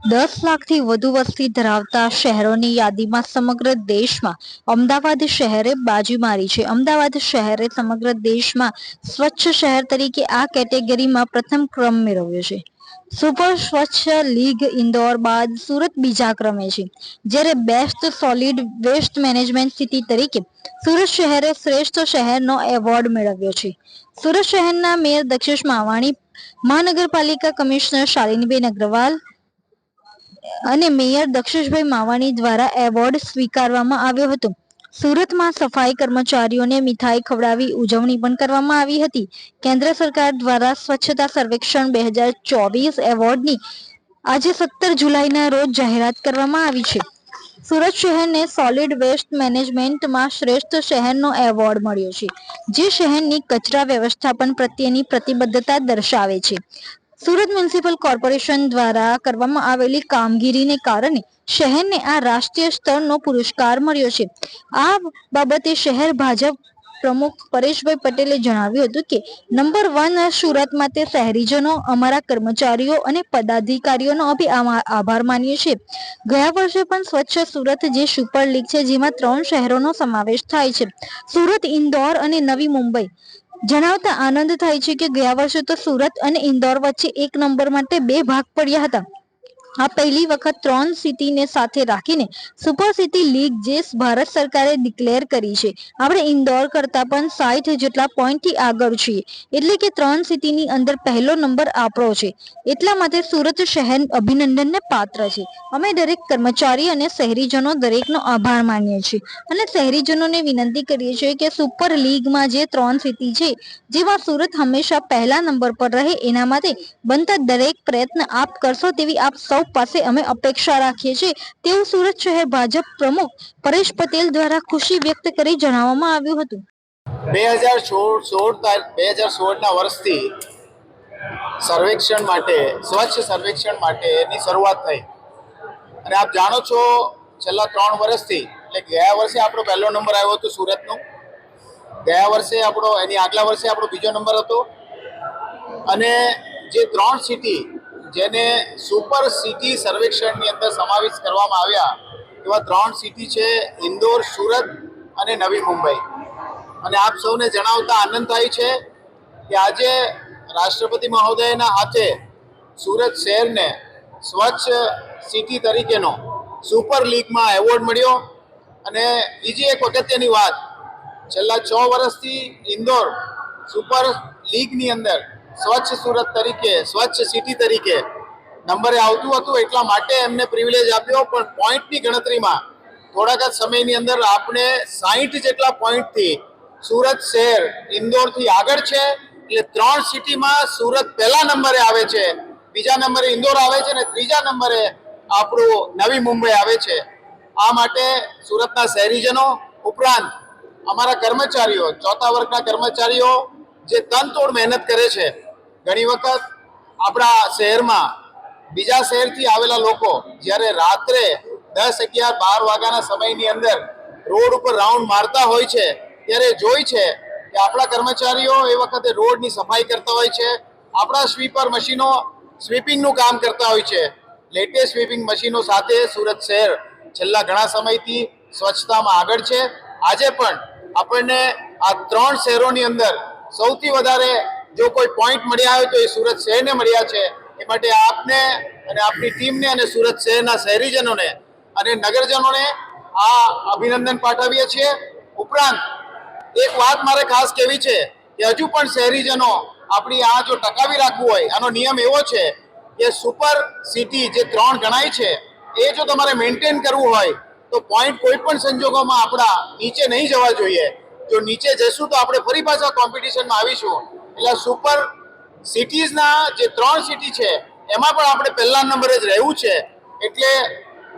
દસ લાખથી વધુ વસ્તી ધરાવતા શહેરોની યાદીમાં સમગ્ર દેશમાં અમદાવાદ શહેરે બાજી મારી છે. અમદાવાદ શહેરે સમગ્ર દેશમાં સ્વચ્છ શહેર તરીકે આ કેટેગરીમાં પ્રથમ ક્રમ મેળવ્યો છે. સુપર સ્વચ્છ લીગ ઇન્દોર બાદ સુરત બીજા ક્રમે છે. જ્યારે best solid waste management city તરીકે સુરત શહેરે શ્રેષ્ઠ શહેરનો એવોર્ડ મેળવ્યો છે. સુરત શહેરના મેયર દક્ષેશ માવાણી, મહાનગરપાલિકા કમિશનર શાલિનીબેન અગ્રવાલ અને મેયર દક્ષેશભાઈ માવાણી દ્વારા એવોર્ડ સ્વીકારવામાં આવ્યો હતો. સુરતમાં સફાઈ કર્મચારીઓને મીઠાઈ ખવડાવી ઉજવણી પણ કરવામાં આવી હતી. કેન્દ્ર સરકાર દ્વારા સ્વચ્છતા સર્વેક્ષણ બે હજાર ચોવીસ એવોર્ડની આજે સત્તર જુલાઈના રોજ જાહેરાત કરવામાં આવી છે. સુરત શહેરને સોલિડ વેસ્ટ મેનેજમેન્ટમાં શ્રેષ્ઠ શહેરનો એવોર્ડ મળ્યો છે, જે શહેરની કચરા વ્યવસ્થાપન પ્રત્યેની પ્રતિબદ્ધતા દર્શાવે છે. સુરત મ્યુનિસિપલ કોર્પોરેશન દ્વારા કરવામાં આવેલી કામગીરીને કારણે શહેરને આ રાષ્ટ્રીય સ્તરનો પુરસ્કાર મળ્યો છે. આ બાબતે શહેર ભાજપ પ્રમુખ પરેશભાઈ પટેલે જણાવ્યું હતું કે નંબર વન સુરતમાં તે શહેરીજનો, અમારા કર્મચારીઓ અને પદાધિકારીઓનો અભી આભાર માનીએ છીએ. ગયા વર્ષે પણ સ્વચ્છ સુરત જે સુપર લીગ છે, જેમાં ત્રણ શહેરોનો સમાવેશ થાય છે. સુરત, ઇન્દોર અને નવી મુંબઈ. જણાવતા આનંદ થાય છે કે ગયા વર્ષે તો સુરત અને ઇન્દોર વચ્ચે એક નંબર માટે બે ભાગ પડ્યા હતા. આ પહેલી વખત ત્રણ સિટીને સાથે રાખીને સુપર સિટી લીગ જે ભારત સરકારે ડિક્લેર કરી છે. આપણે ઇન્દોર કરતા પણ સાઠ જેટલા પોઈન્ટથી આગળ છીએ. એટલે કે ત્રણ સિટીની અંદર પહેલો નંબર આપણો છે. એટલા માટે સુરત શહેર અભિનંદનને પાત્ર છે. અમે દરેક કર્મચારી અને શહેરીજનો દરેકનો આભાર માનીએ છીએ. અને શહેરીજનોને વિનંતી કરીએ છીએ કે સુપર લીગમાં જે ત્રણ સિટી છે, જેમાં સુરત હંમેશા પહેલા નંબર પર રહે, એના માટે બનતા દરેક પ્રયત્ન આપ કરશો તેવી આપ સૌ પાસે અમે અપેક્ષા રાખીએ છીએ. તેવું સુરત શહેર ભાજપ પ્રમુખ પરેશ પટેલ દ્વારા ખુશી વ્યક્ત કરી જણાવવામાં આવ્યું હતું. બે હજાર સોળ સોળ તારીખ, બે હજાર સોળના વર્ષથી સર્વેક્ષણ માટે, સ્વચ્છ સર્વેક્ષણ માટેની શરૂઆત થઈ. અને આપ જાણો છો, છેલ્લા ત્રણ વર્ષથી, એટલે ગયા વર્ષે આપણો પહેલો નંબર આવ્યો હતો સુરતનો. ગયા વર્ષે આપણો, એની આગલા વર્ષે આપણો બીજો નંબર હતો. અને જે ત્રણ સિટી જેને સુપર સિટી સર્વેક્ષણની અંદર સમાવેશ કરવામાં આવ્યા એવા ત્રણ સિટી છે ઇન્દોર, સુરત અને નવી મુંબઈ. અને આપ સૌને જણાવતા આનંદ થાય છે કે આજે રાષ્ટ્રપતિ મહોદયના હાથે સુરત શહેરને સ્વચ્છ સિટી તરીકેનો સુપર લીગમાં એવોર્ડ મળ્યો. અને બીજી એક અગત્યની વાત, છેલ્લા છ વર્ષથી ઇન્દોર સુપર લીગની અંદર સ્વચ્છ સુરત તરીકે, સ્વચ્છ સિટી તરીકે નંબરે આવતું હતું, એટલા માટે એમને પ્રિવિલેજ આપ્યો, પણ પોઈન્ટની ગણતરીમાં થોડાક જ સમયની અંદર આપણે સાહીઠ જેટલા પોઈન્ટથી સુરત શહેર ઇન્દોરથી આગળ છે, એટલે ત્રણ સિટીમાં સુરત પહેલા નંબરે આવે છે, બીજા નંબરે ઇન્દોર આવે છે, અને ત્રીજા નંબરે આપણું નવી મુંબઈ આવે છે. આ માટે સુરતના શહેરીજનો ઉપરાંત અમારા કર્મચારીઓ, ચોથા વર્ગના કર્મચારીઓ જે તનતોડ મહેનત કરે છે ઘણી વખત આપણા શહેરમાં બીજા શહેરથી આવેલા લોકો જ્યારે રાત્રે દસ અગિયાર બાર વાગ્યાના સમયની અંદર રોડ ઉપર રાઉન્ડ મારતા હોય છે, ત્યારે જોઈ છે કે આપણા કર્મચારીઓ એ વખતે રોડની સફાઈ કરતા હોય છે, આપણા સ્વીપર મશીનો સ્વીપિંગનું કામ કરતા હોય છે. લેટેસ્ટ સ્વીપિંગ મશીનો સાથે સુરત શહેર છેલ્લા ઘણા સમયથી સ્વચ્છતામાં આગળ છે. આજે પણ આપણને આ ત્રણ શહેરોની અંદર સૌથી વધારે જો કોઈ પોઈન્ટ મળ્યા હોય તો એ સુરત શહેરને મળ્યા છે. એ માટે આપને અને આપની ટીમને અને સુરત શહેરના શહેરીજનોને અને નગરજનોને આ અભિનંદન પાઠવીએ છીએ. ઉપરાંત, એક વાત મારે ખાસ કહેવી છે કે હજુ પણ શહેરીજનો આપણી આ જો ટકાવી રાખવું હોય, આનો નિયમ એવો છે કે સુપર સિટી જે ત્રણ ગણાય છે, એ જો તમારે મેન્ટેન કરવું હોય, તો પોઈન્ટ કોઈ પણ સંજોગોમાં આપણા નીચે નહીં જવા જોઈએ. જો નીચે જશું તો આપણે ફરી પાછા કોમ્પિટિશનમાં આવીશું. એટલે સુપર સિટીઝના જે ત્રણ સિટી છે એમાં પણ આપણે પહેલા નંબરે જ રહેવું છે. એટલે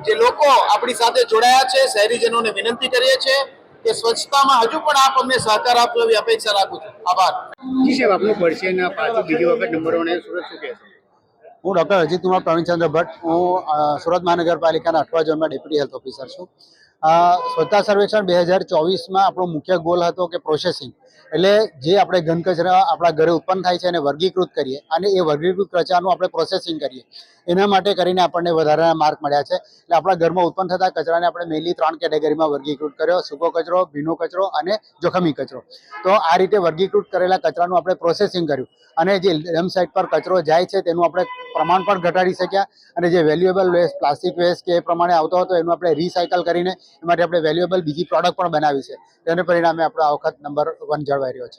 જે લોકો આપણી સાથે જોડાયા છે શહેરીજનોને વિનંતી કરીએ છીએ કે સ્વચ્છતામાં હજુ પણ આપ અમને સહકાર આપો એવી અપેક્ષા રાખું છું. આભાર. જી સાહેબ આપનું પડશે પાછું બીજી વખત નંબરોને સુરત શું કહેશો? હું ડૉક્ટર અજીત કુમાર પ્રવીણચંદ્ર ભટ્ટ. હું સુરત મહાનગરપાલિકાના અઠવા ઝોનમાં ડેપ્યુટી હેલ્થ ઓફિસર છું. સ્વચ્છતા સર્વેક્ષણ બે હજાર ચોવીસમાં આપણો મુખ્ય ગોલ હતો કે પ્રોસેસિંગ એટલે જે આપણે ઘન કચરા આપણા ઘરે ઉત્પન્ન થાય છે એને વર્ગીકૃત કરીએ અને એ વર્ગીકૃત કચરાનું આપણે પ્રોસેસિંગ કરીએ. એના માટે કરીને આપણને વધારાના માર્ક મળ્યા છે. એટલે આપણા ઘરમાં ઉત્પન્ન થતા કચરાને આપણે મેઇનલી ત્રણ કેટેગરીમાં વર્ગીકૃત કર્યો. સૂકો કચરો, ભીનો કચરો અને જોખમી કચરો. તો આ રીતે વર્ગીકૃત કરેલા કચરાનું આપણે પ્રોસેસિંગ કર્યું. અને જે ડમ્પ સાઇટ પર કચરો જાય છે તેનું આપણે પ્રમાણ પણ ઘટાડી શક્યા. અને જે વેલ્યુએબલ વેસ્ટ પ્લાસ્ટિક વેસ્ટ કે એ પ્રમાણે આવતો હતો એનું આપણે રિસાયકલ કરીને એ માટે આપણે વેલ્યુએબલ બીજી પ્રોડક્ટ પણ બનાવી છે. તેને પરિણામે આપણો આ વખત નંબર વન જળવાઈ રહ્યો છે.